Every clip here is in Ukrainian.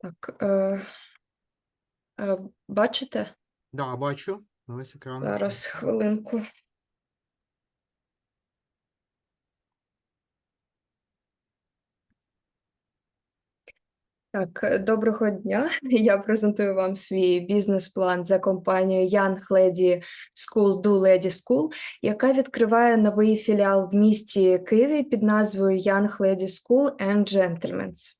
Так, е, е, бачите? Да, бачу. Весь екран. Зараз хвилинку. Так, е, доброго дня. Я презентую вам свій бізнес-план за компанією Young Lady School Do Lady School, яка відкриває новий філіал в місті Києві під назвою Young Lady School and Gentlemen's.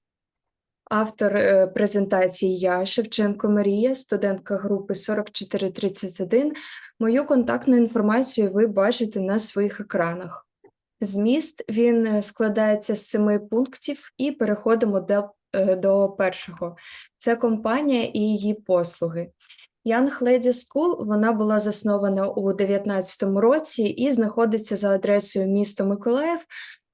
Автор е, презентації я, Шевченко Марія, студентка групи 4431. Мою контактну інформацію ви бачите на своїх екранах. Зміст він е, складається з семи пунктів, і переходимо до, е, до першого. Це компанія і її послуги. Young Lady School вона була заснована у 2019 році і знаходиться за адресою місто Миколаїв,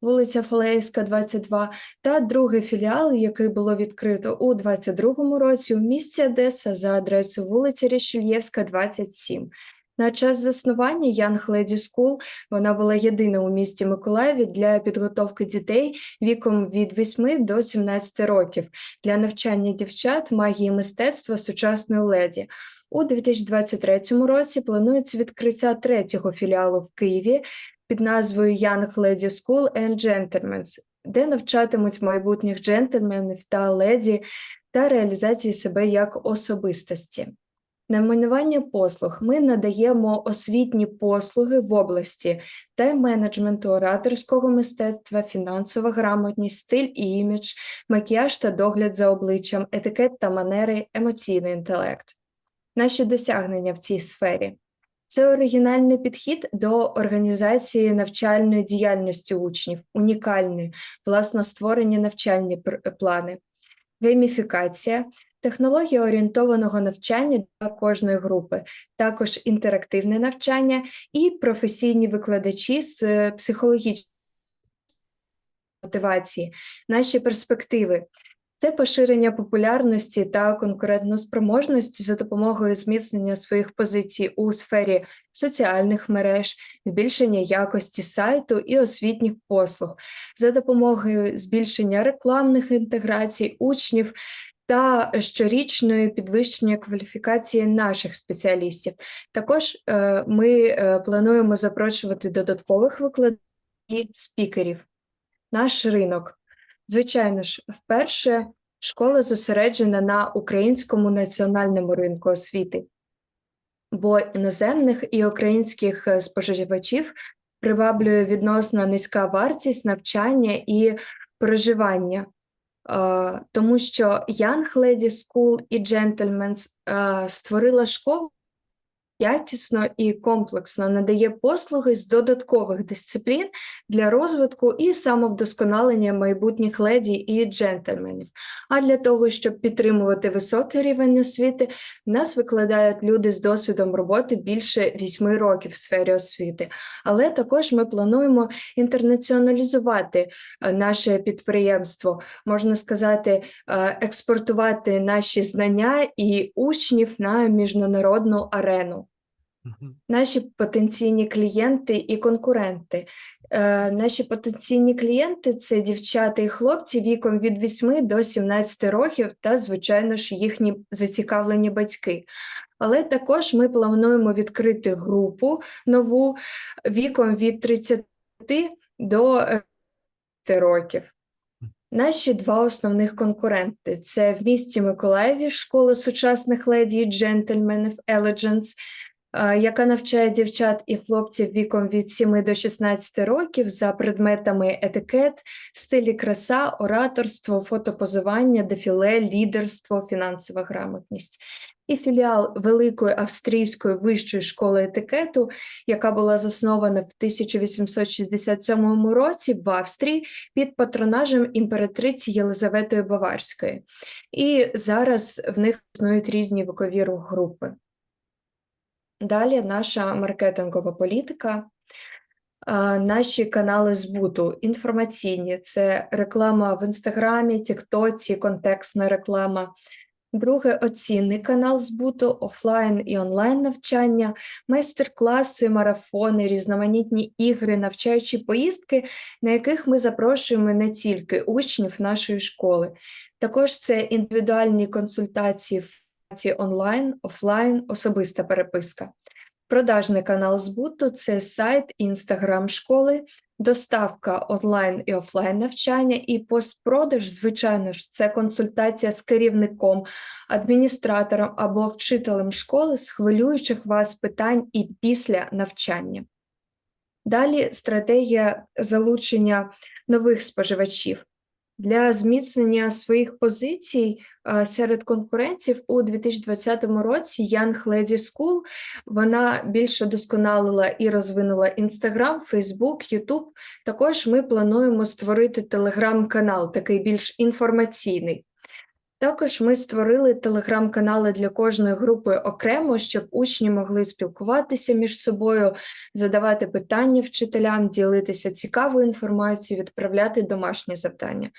вулиця Фалеївська, 22, та другий філіал, який було відкрито у 2022 році у місті Одеса за адресою вулиця Рішельєвська, 27. На час заснування Young Lady School вона була єдина у місті Миколаєві для підготовки дітей віком від 8 до 17 років для навчання дівчат магії мистецтва сучасної леді. У 2023 році планується відкриття третього філіалу в Києві під назвою Young Lady School and Gentlemen's, де навчатимуть майбутніх джентльменів та леді та реалізації себе як особистості. Найменування послуг ми надаємо освітні послуги в області тайм-менеджменту, ораторського мистецтва, фінансова грамотність, стиль і імідж, макіяж та догляд за обличчям, етикет та манери, емоційний інтелект. Наші досягнення в цій сфері це оригінальний підхід до організації навчальної діяльності учнів, унікальні, власно створені навчальні плани, гейміфікація, технологія орієнтованого навчання для кожної групи, також інтерактивне навчання і професійні викладачі з психологічної мотивації, наші перспективи. Це поширення популярності та конкурентноспроможності за допомогою зміцнення своїх позицій у сфері соціальних мереж, збільшення якості сайту і освітніх послуг, за допомогою збільшення рекламних інтеграцій учнів та щорічної підвищення кваліфікації наших спеціалістів. Також е, ми е, плануємо запрошувати додаткових викладачів і спікерів. Наш ринок. Звичайно ж, вперше школа зосереджена на українському національному ринку освіти, бо іноземних і українських е, споживачів приваблює відносно низька вартість навчання і проживання. Е, Тому що Young Lady School і Gentlemen's е, створила школу, якісно і комплексно надає послуги з додаткових дисциплін для розвитку і самовдосконалення майбутніх леді і джентльменів. А для того, щоб підтримувати високий рівень освіти, нас викладають люди з досвідом роботи більше 8 років в сфері освіти. Але також ми плануємо інтернаціоналізувати е, наше підприємство, можна сказати, е, експортувати наші знання і учнів на міжнародну арену. Наші потенційні клієнти і конкуренти. Е, наші потенційні клієнти це дівчата і хлопці віком від 8 до 17 років та, звичайно ж, їхні зацікавлені батьки. Але також ми плануємо відкрити групу нову віком від 30 до е, 10 років. Наші два основних конкуренти це в місті Миколаєві школа сучасних леді і джентльменів Elegance, е, яка навчає дівчат і хлопців віком від 7 до 16 років за предметами етикет, стилі краса, ораторство, фотопозування, дефіле, лідерство, фінансова грамотність. І філіал Великої австрійської вищої школи етикету, яка була заснована в 1867 році в Австрії під патронажем імператриці Єлизаветої Баварської. І зараз в них існують різні вікові групи. Далі наша маркетингова політика. Наші канали збуту інформаційні це реклама в інстаграмі, Тіктоці, контекстна реклама. Друге оцінний канал збуту, офлайн і онлайн навчання, майстер-класи, марафони, різноманітні ігри, навчаючі поїздки, на яких ми запрошуємо не тільки учнів нашої школи. Також це індивідуальні консультації онлайн, офлайн, особиста переписка. Продажний канал збуту це сайт інстаграм школи, доставка онлайн і офлайн навчання, і постпродаж, звичайно ж, це консультація з керівником, адміністратором або вчителем школи з хвилюючих вас питань і після навчання. Далі стратегія залучення нових споживачів. Для зміцнення своїх позицій серед конкурентів у 2020 році Young Lady School вона більше досконалила і розвинула Instagram, Facebook, YouTube. Також ми плануємо створити телеграм-канал, такий більш інформаційний. Також ми створили телеграм-канали для кожної групи окремо, щоб учні могли спілкуватися між собою, задавати питання вчителям, ділитися цікавою інформацією, відправляти домашні завдання.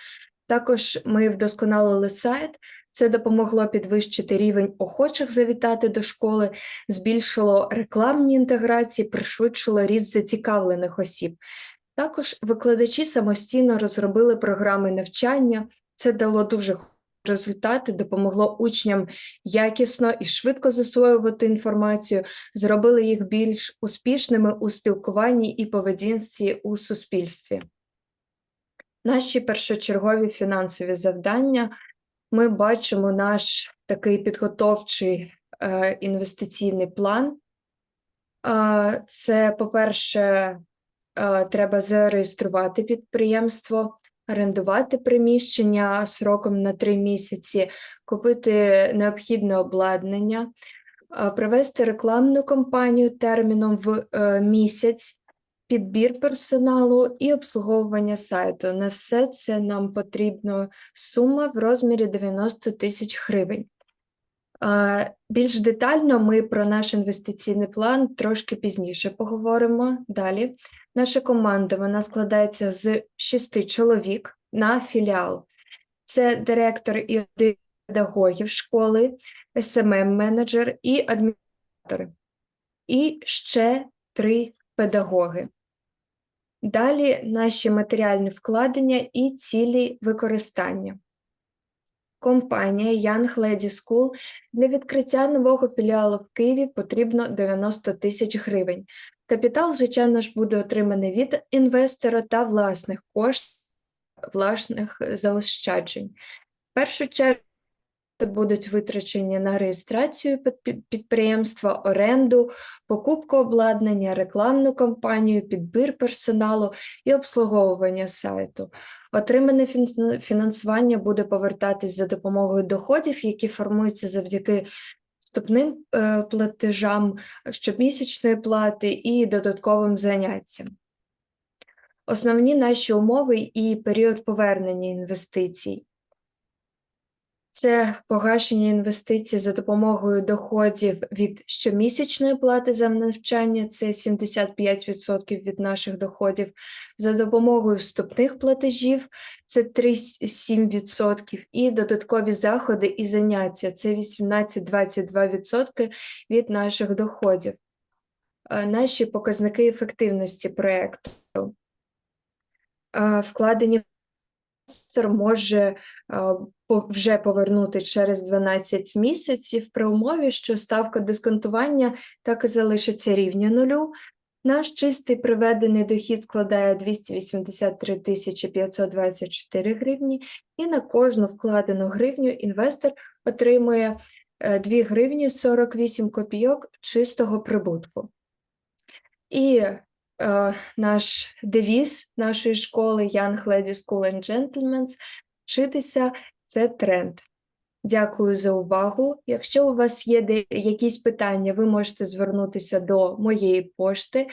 Також ми вдосконалили сайт. Це допомогло підвищити рівень охочих завітати до школи, збільшило рекламні інтеграції, пришвидшило ріст зацікавлених осіб. Також викладачі самостійно розробили програми навчання. Це дало дуже результати, допомогло учням якісно і швидко засвоювати інформацію, зробили їх більш успішними у спілкуванні і поведінці у суспільстві. Наші першочергові фінансові завдання. Ми бачимо наш такий підготовчий е, інвестиційний план. Е, Це, по-перше, е, треба зареєструвати підприємство, орендувати приміщення сроком на три місяці, купити необхідне обладнання, е, провести рекламну кампанію терміном в е, місяць, підбір персоналу і обслуговування сайту. На все це нам потрібна сума в розмірі 90 тисяч гривень. Більш детально ми про наш інвестиційний план трошки пізніше поговоримо далі. Наша команда вона складається з шести чоловік на філіал. Це директор і один педагогів школи, СММ-менеджер і адміністратори. І ще три педагоги. Далі наші матеріальні вкладення і цілі використання. Компанія Young Lady School для відкриття нового філіалу в Києві потрібно 90 тисяч гривень. Капітал, звичайно ж, буде отриманий від інвестора та власних коштів, власних заощаджень. В першу чергу будуть витрачені на реєстрацію підприємства, оренду, покупку обладнання, рекламну кампанію, підбір персоналу і обслуговування сайту. Отримане фінансування буде повертатись за допомогою доходів, які формуються завдяки вступним е, платежам, щомісячної плати і додатковим заняттям. Основні наші умови і період повернення інвестицій. Це погашення інвестицій за допомогою доходів від щомісячної плати за навчання, це 75% від наших доходів, за допомогою вступних платежів, це 3-7%, і додаткові заходи і заняття, це 18-22% від наших доходів. Е, Наші показники ефективності проєкту. Е, Вкладені може е, вже повернути через 12 місяців при умові, що ставка дисконтування так і залишиться рівня нулю. Наш чистий приведений дохід складає 283 тисячі 524 гривні, і на кожну вкладену гривню інвестор отримує е, 2 гривні 48 копійок чистого прибутку. І е, наш девіз нашої школи Young Lady School and Gentlemen's вчитися це тренд. Дякую за увагу. Якщо у вас є якісь питання, ви можете звернутися до моєї пошти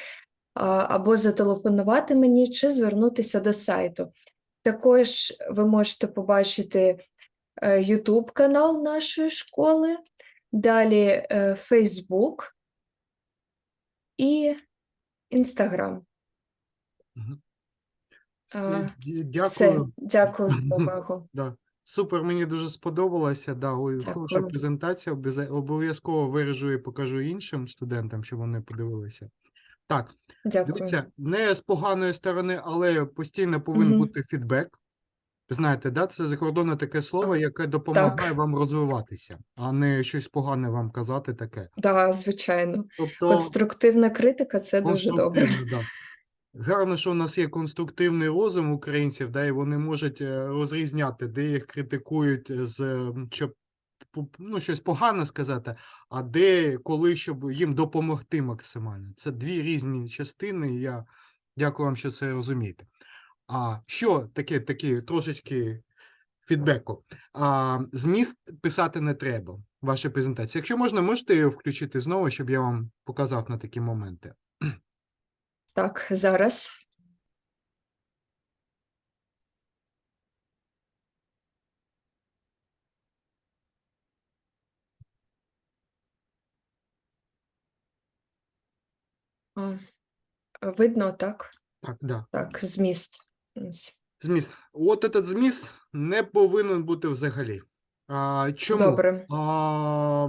або зателефонувати мені, чи звернутися до сайту. Також ви можете побачити е, YouTube канал нашої школи, далі е, Facebook і Instagram. Все, ді- Все, Дякую. дякую за увагу. Супер, мені дуже сподобалося. Да, ой, хороша презентація. Обов'язково виражу і покажу іншим студентам, щоб вони подивилися. Так, Дякую. дивіться, не з поганої сторони, але постійно повинен Мгм. бути фідбек. Знаєте, да, це закордонне таке слово, яке допомагає вам розвиватися, а не щось погане вам казати таке. Да, звичайно. Тобто, Конструктивна критика це дуже добре. Да. Гарно, що у нас є конструктивний розум українців, да, і вони можуть е, розрізняти, де їх критикують з щоб ну, щось погане сказати, а де коли, щоб їм допомогти максимально. Це дві різні частини. Я дякую вам, що це розумієте. А що таке такі трошечки фідбеку? А, зміст писати не треба. Ваша презентація. Якщо можна, можете включити знову, щоб я вам показав на такі моменти. Так, зараз. Видно, так? Так, да. Так, зміст. Зміст. От этот зміст не повинен бути взагалі. А, чому? Добре. А,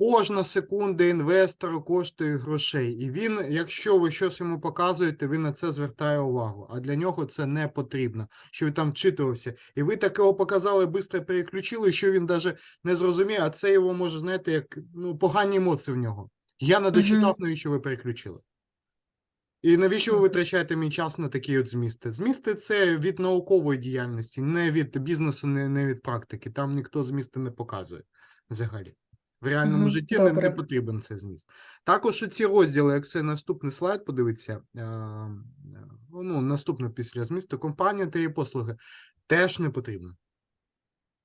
кожна секунда інвестора коштує грошей. І він, якщо ви щось йому показуєте, він на це звертає увагу. А для нього це не потрібно, що він там вчитувався. І ви такого показали, швидко переключили, що він навіть не зрозуміє, а це його може, знаєте, як ну, погані емоції в нього. Я не дочитав, навіщо ви переключили. І навіщо ви витрачаєте мій час на такі от змісти? Змісти це від наукової діяльності, не від бізнесу, не, не від практики. Там ніхто змісти не показує взагалі. В реальному Мгм, житті не, не потрібен цей зміст. Також ці розділи, як це наступний слайд, подивіться, е, е, ну, наступне після змісту, компанія та її послуги теж не потрібно.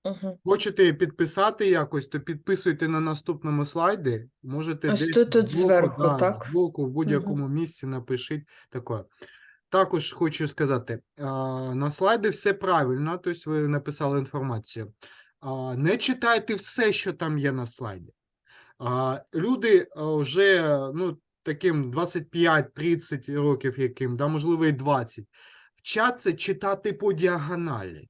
Угу. Хочете підписати якось, то підписуйте на наступному слайді. Можете Ось десь тут- тут збоку, зверху, да, так? збоку, в будь-якому місці напишіть таке. Також хочу сказати, а, на слайді все правильно, тобто ви написали інформацію. Не читайте все, що там є на слайді. Люди вже ну, таким 25-30 років, яким, да, можливо, і 20, вчаться читати по діагоналі.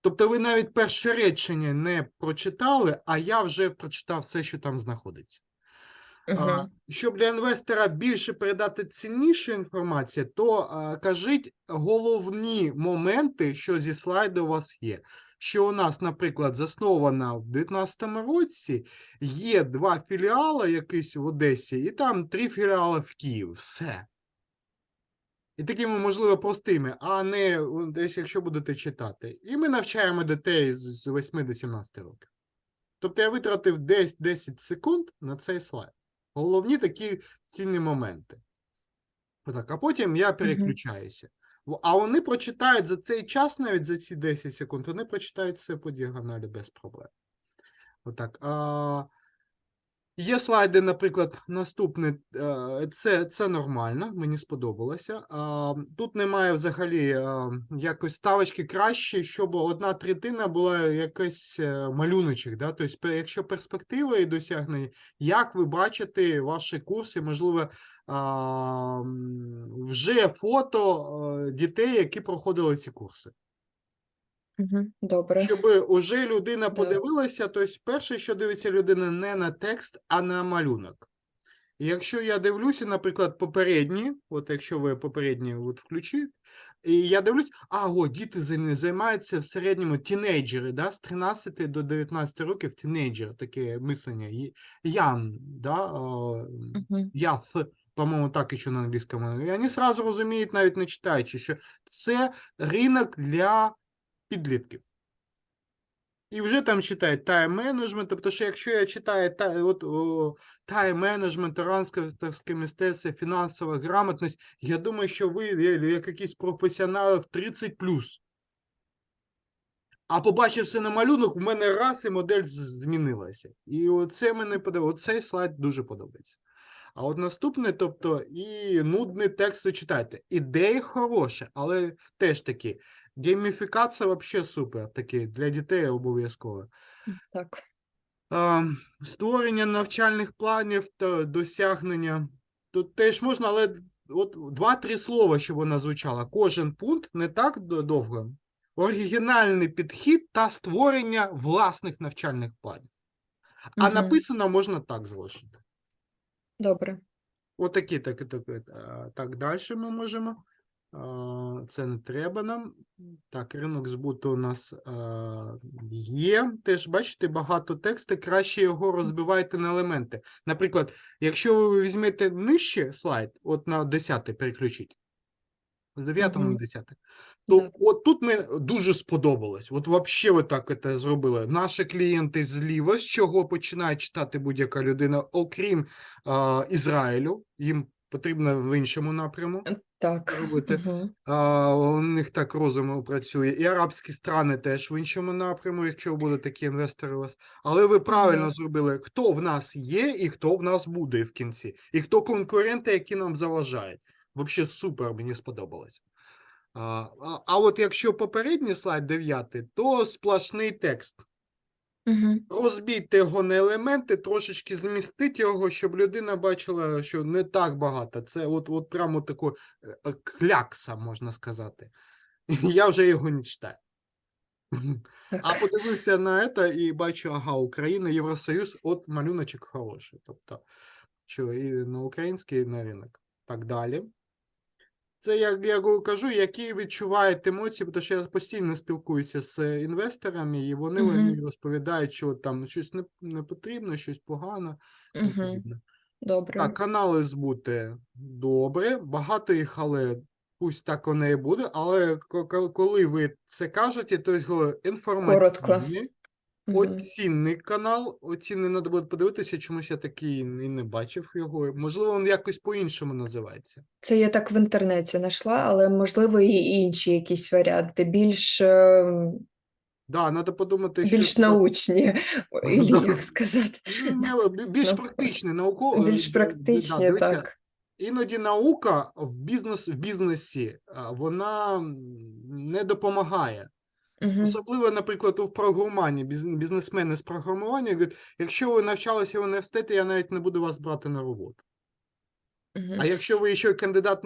Тобто ви навіть перше речення не прочитали, а я вже прочитав все, що там знаходиться. Щоб для інвестора більше передати ціннішу інформацію, то кажіть головні моменти, що зі слайду у вас є. Що у нас, наприклад, заснована в 2019 році, є два філіали якісь в Одесі, і там три філіали в Києві. Все. І такими, можливо, простими, а не десь, якщо будете читати. І ми навчаємо дітей з 8 до 17 років. Тобто я витратив десь 10 секунд на цей слайд. Головні такі цінні моменти. Отак, а потім я переключаюся. А вони прочитають за цей час, навіть за ці 10 секунд, вони прочитають все по діагоналі без проблем. Отак. А, є слайди, наприклад, наступне. е, Це, це нормально, мені сподобалося. Тут немає взагалі якось ставочки краще, щоб одна третина була якийсь е, малюночок. Да? Тобто, якщо перспектива і досягнення, як ви бачите ваші курси, можливо, вже фото е, дітей, які проходили ці курси. Добре. Щоб уже людина Да. подивилася, тобто перше, що дивиться людина, не на текст, а на малюнок. І якщо я дивлюся, наприклад, попередні, от якщо ви попередні от включите, і я дивлюсь, а о, діти зай- займаються в середньому тінейджери, да, з 13 до 19 років тінейджер, таке мислення, і- ян, да, о, Угу. яф, по-моєму, так ще на англійському. І вони сразу розуміють, навіть не читаючи, що це ринок для підлітків. І вже там читають тайм-менеджмент, тобто, що якщо я читаю тайм-менеджмент, оранське мистецтво, фінансова грамотність, я думаю, що ви як якісь професіонали в 30+. А побачивши на малюнок, в мене раз і модель змінилася. І оце мене подобається. Оцей слайд дуже подобається. А от наступне, тобто, і нудний текст ви читаєте. Ідеї хороші, але теж такі. Гейміфікація взагалі супер, такі для дітей обов'язково. Так. А, створення навчальних планів та досягнення. Тут теж можна, але от два-три слова, щоб вона звучала. Кожен пункт не так довго. оригінальний підхід та створення власних навчальних планів. А Мгм. написано можна так залишити. Добре. Отакі, так, і так, е, так далі ми можемо. Це не треба нам. Так, ринок збуту у нас є. Теж бачите, багато тексту, краще його розбивайте на елементи. Наприклад, якщо ви візьмете нижче слайд, от на 10 переключіть, з 9 на Мгм. 10, то Так. от тут ми дуже сподобалось. От взагалі ви так це зробили. Наші клієнти зліва, з чого починає читати будь-яка людина, окрім а, Ізраїлю, їм потрібно в іншому напряму Так. робити. Мгм. А, у них так розум працює. І арабські страни теж в іншому напряму, якщо будуть такі інвестори у вас. Але ви правильно Мгм. зробили, хто в нас є і хто в нас буде в кінці. І хто конкуренти, які нам заважають. Взагалі супер, мені сподобалось. А, а, а от якщо попередній слайд 9, то сплошний текст. Мгм. Розбійте його на елементи, трошечки змістіть його, щоб людина бачила, що не так багато. Це от, от прямо тако е, е, клякса, можна сказати. Я вже його не читаю. А подивився на це і бачу, ага, Україна, Євросоюз, от малюночок хороший. Тобто, що і на український, і на ринок. Так далі. Це як я кажу, які відчувають емоції, тому що я постійно спілкуюся з інвесторами, і вони мені Мгм. розповідають, що там щось не, не потрібно, щось погано. Мгм. подібне. Добре. Так, канали збути добре, багато їх, але пусть так воно і буде. Але ко- ко- коли ви це кажете, то Мгм. Оцінний канал. Оцінний треба буде подивитися, чомусь я такий і не бачив його. Можливо, він якось по-іншому називається. Це я так в інтернеті знайшла, але можливо і інші якісь варіанти, більш, ем, Да, треба подумати, більш треба- научні, ілі як сказати. Більш Ну, практичне науко. Більш е, да, так. Іноді наука в бізнес в бізнесі вона не допомагає. Мгм. Особливо, наприклад, у програмуванні бізнесмени з програмування говорять, якщо ви навчалися в університеті, я навіть не буду вас брати на роботу. Мгм. А якщо ви ще кандидат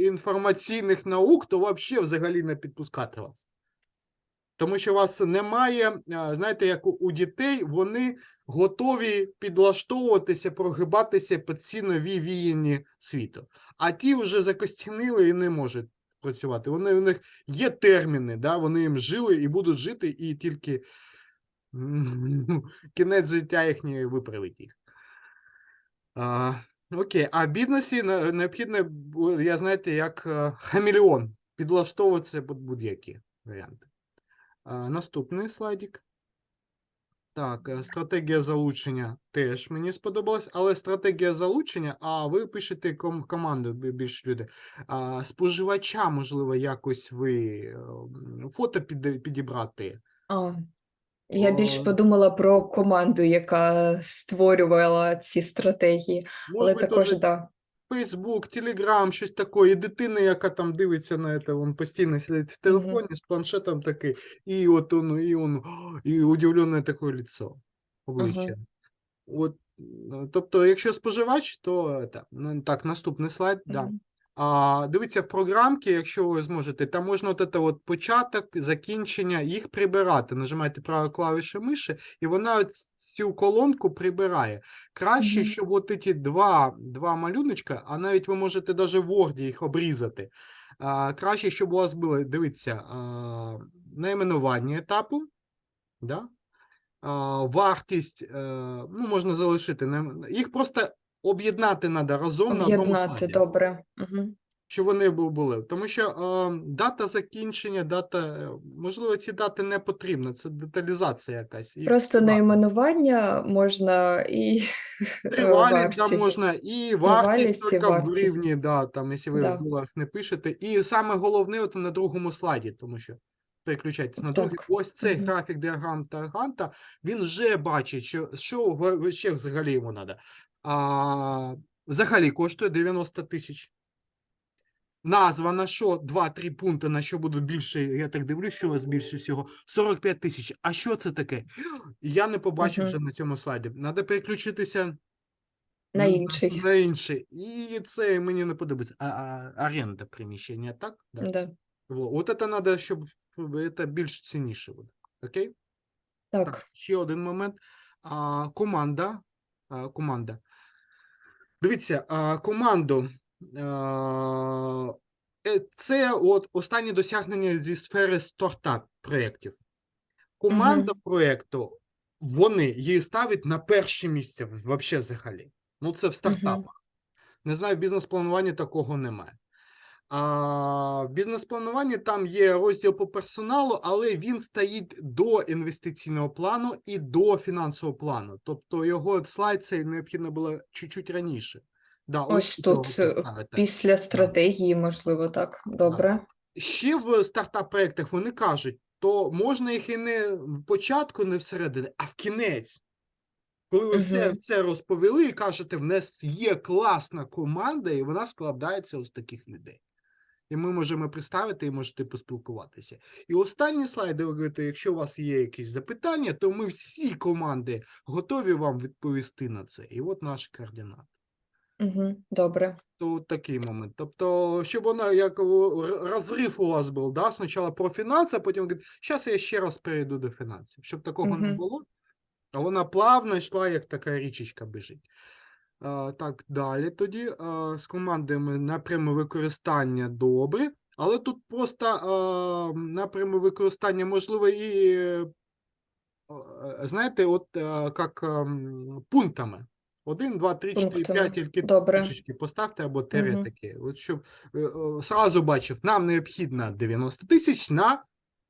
інформаційних наук, то взагалі взагалі не підпускати вас. Тому що у вас немає, знаєте, як у, дітей, вони готові підлаштовуватися, прогибатися під ці нові віяння світу. А ті вже закостянили і не можуть працювати. Вони, у них є терміни, да? вони їм жили і будуть жити, і тільки кінець життя їхнє виправить їх. А, окей, а на- необхідно, я знаєте, як е, хамелеон, підлаштовуватися під будь-які варіанти. А, наступний слайдик. Так, е, стратегія залучення теж мені сподобалась, але стратегія залучення, а ви пишете ком- команду бі- більш люди. А, споживача, можливо, якось ви е, фото під, підібрати. А, я більш подумала про команду, яка створювала ці стратегії, але також, теж да. Фейсбук, Телеграм, щось таке, і дитина, яка там дивиться на це, він постійно сидить в телефоні з планшетом такий, і от он, і он, і удивлене таке лицо, обличчя. От, ну, тобто, якщо споживач, то ну, так, наступний слайд, да. А, дивіться, в програмці, якщо ви зможете, там можна от це от початок, закінчення, їх прибирати. Нажимаєте правою клавішою миші, і вона от цю колонку прибирає. Краще, Мгм. щоб от ці два, два малюночка, а навіть ви можете навіть в Word їх обрізати. А, краще, щоб у вас було, дивіться, а, найменування етапу, да? а, вартість, е, ну, можна залишити. Їх просто об'єднати треба разом на одному Об'єднати, слайді добре. Мгм. щоб вони бу- були. Тому що е, дата закінчення, дата, можливо, ці дати не потрібно, це деталізація якась. Просто багато. найменування можна і е, Тривалість, вартість. можна, і вартість Тривалість і тільки в вартість. гривні, да, там, якщо ви Да. в доларах не пишете. І саме головне, от на другому слайді, тому що переключайтесь на другий. Так. Ось цей Мгм. графік діаграм та ганта, він вже бачить, що, що в- в- ще взагалі йому треба. А, взагалі коштує 90 тисяч. Назва на що 2-3 пункти, на що будуть більше, я так дивлюсь, що у вас більше всього 45 тисяч. А що це таке? Я не побачив вже на цьому слайді. Треба переключитися На інший. на інший. І це мені не подобається. А, а, оренда приміщення, так? Да. Да. Во, от це треба, щоб це більш цінніше буде. Окей? Так. Ще один момент. А, команда. А, команда. Дивіться, команду. Е, це от останні досягнення зі сфери стартап проєктів. Команда проєкту, вони її ставлять на перше місце взагалі. Ну, це в стартапах. Не знаю, в бізнес-плануванні такого немає. А в бізнес-плануванні там є розділ по персоналу, але він стоїть до інвестиційного плану і до фінансового плану. Тобто його слайд цей необхідно було чуть-чуть раніше. Да, Ось його тут е, після стратегії, можливо, так. Добре. Ще в стартап-проєктах вони кажуть, то можна їх і не в початку, не всередині, а в кінець. Коли ви все Мгм. це розповіли і кажете, в нас є класна команда, і вона складається з таких людей. І ми можемо представити і можете поспілкуватися. І останні слайди, ви говорите, якщо у вас є якісь запитання, то ми всі команди готові вам відповісти на це. І от наші координати. Угу. Добре. То от такий момент. Тобто, щоб вона як розрив у вас був, да? спочатку про фінанси, а потім говорить, зараз я ще раз перейду до фінансів. Щоб такого не було, а вона плавно йшла, як така річечка біжить. А, так, далі тоді а, з командами напряму використання добре, але тут просто а, напряму використання можливо і, е, е, знаєте, от е, як пунктами. Один, два, три, чотири, Пунктами. п'ять, тільки Добре. точечки поставте або тире Мгм. таке. От щоб е, е, сразу бачив, нам необхідно 90 тисяч на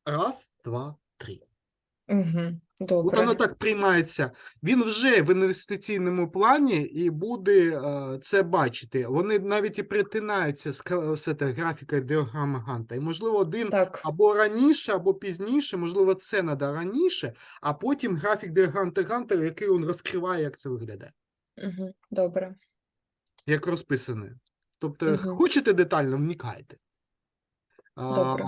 раз, два, три. Угу. От Добре. воно так приймається. Він вже в інвестиційному плані і буде е, це бачити. Вони навіть і притинаються з ка- з цією графікою діаграми Ганта. І, можливо, один Так. або раніше, або пізніше, можливо, це треба раніше, а потім графік діаграми Ганта, який він розкриває, як це виглядає, Угу. Добре. як розписане. Тобто, Мгм. хочете детально, вникайте. Добре.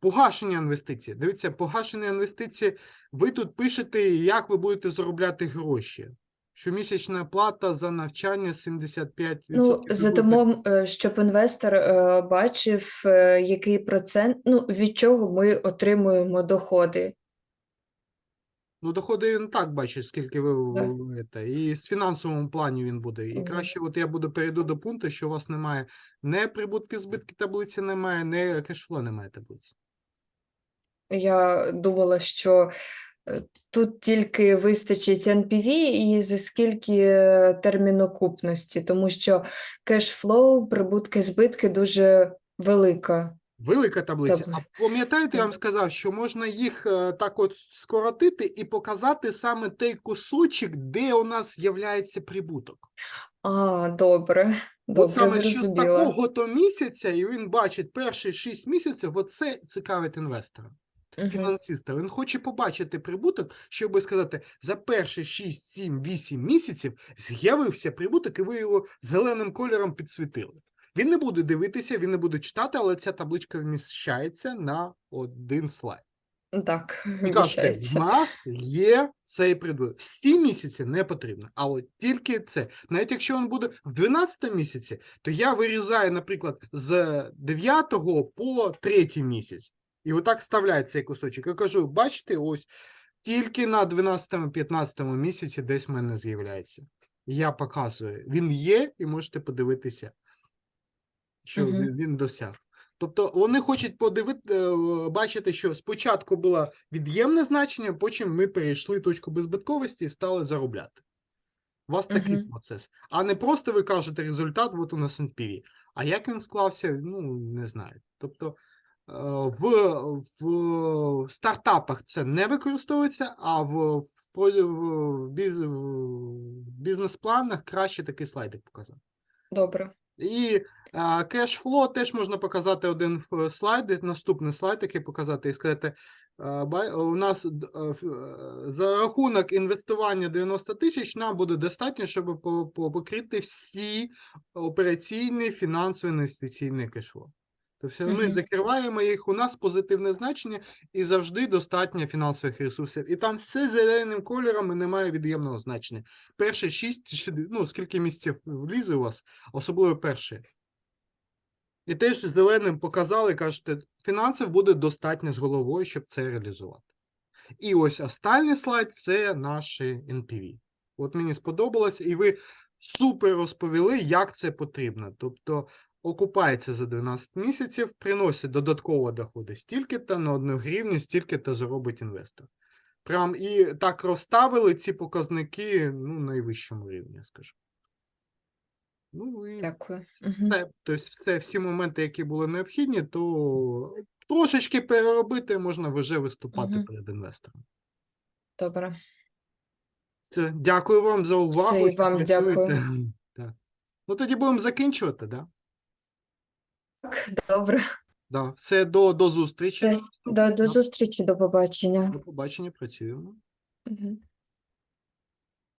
Погашення інвестицій. Дивіться, погашення інвестицій. Ви тут пишете, як ви будете заробляти гроші. Щомісячна плата за навчання 75%. Ну, за тому, е, щоб інвестор е, бачив, е, який процент, ну, від чого ми отримуємо доходи. Ну, доходи він так бачить, скільки ви, це, і з фінансовому плані він буде. І краще, от я буду перейду до пункту, що у вас немає не прибутки, збитки таблиці немає, не кешфло немає таблиці. Я думала, що е, тут тільки вистачить NPV і за скільки е, термін окупності, тому що кешфлоу, прибутки, збитки дуже велика. Велика таблиця. Табли- А пам'ятаєте, я вам сказав, що можна їх е, так от скоротити і показати саме той кусочок, де у нас з'являється прибуток. А, добре, От саме що з такого то місяця, і він бачить перші 6 місяців, оце цікавить інвестора, фінансиста. Він хоче побачити прибуток, щоб сказати, за перші 6, 7, 8 місяців з'явився прибуток, і ви його зеленим кольором підсвітили. Він не буде дивитися, він не буде читати, але ця табличка вміщається на один слайд. Так, І кажете, в нас є цей прибуток. Всі місяці не потрібно, а от тільки це. Навіть якщо він буде в 12 місяці, то я вирізаю, наприклад, з 9 по 3 місяць. І отак вставляю цей кусочок. Я кажу, бачите, ось тільки на 12-15 місяці десь в мене з'являється. Я показую, він є, і можете подивитися, що Мгм. він- досяг. Тобто вони хочуть подивити, е, бачити, що спочатку було від'ємне значення, потім ми перейшли точку беззбитковості і стали заробляти. У вас такий Мгм. процес. А не просто ви кажете результат, от у нас NPV. А як він склався, ну не знаю. Тобто е, в, в стартапах це не використовується, а в, в, в, біз, в бізнес-планах краще такий слайдик показати. Добре. І кешфло теж можна показати один е, слайд, наступний слайд, який показати, і сказати, у нас е, е, за рахунок інвестування 90 тисяч нам буде достатньо, щоб по- по- покрити всі операційні фінансові інвестиційні кешфло. Тобто ми закриваємо їх, у нас позитивне значення і завжди достатньо фінансових ресурсів. І там все зеленим кольором і немає від'ємного значення. Перші 6, ну скільки місяців влізе у вас, особливо перше. І теж зеленим показали, кажете, фінансів буде достатньо з головою, щоб це реалізувати. І ось останній слайд це наші NPV. От мені сподобалось, і ви супер розповіли, як це потрібно. Тобто окупається за 12 місяців, приносить додатково доходи стільки-то на одну гривню, стільки-то заробить інвестор. Прям і так розставили ці показники ну, на найвищому рівні, скажу. Ну і Дякую. Все, тобто все, всі моменти, які були необхідні, то трошечки переробити, можна вже виступати Мгм. перед інвестором. Добре. Це, дякую вам за увагу. і вам працюєте. дякую. Так. Ну тоді будемо закінчувати, да? Так, добре. Да. Все, до, до зустрічі. Все. До, до зустрічі, до побачення. До побачення, працюємо. Мгм.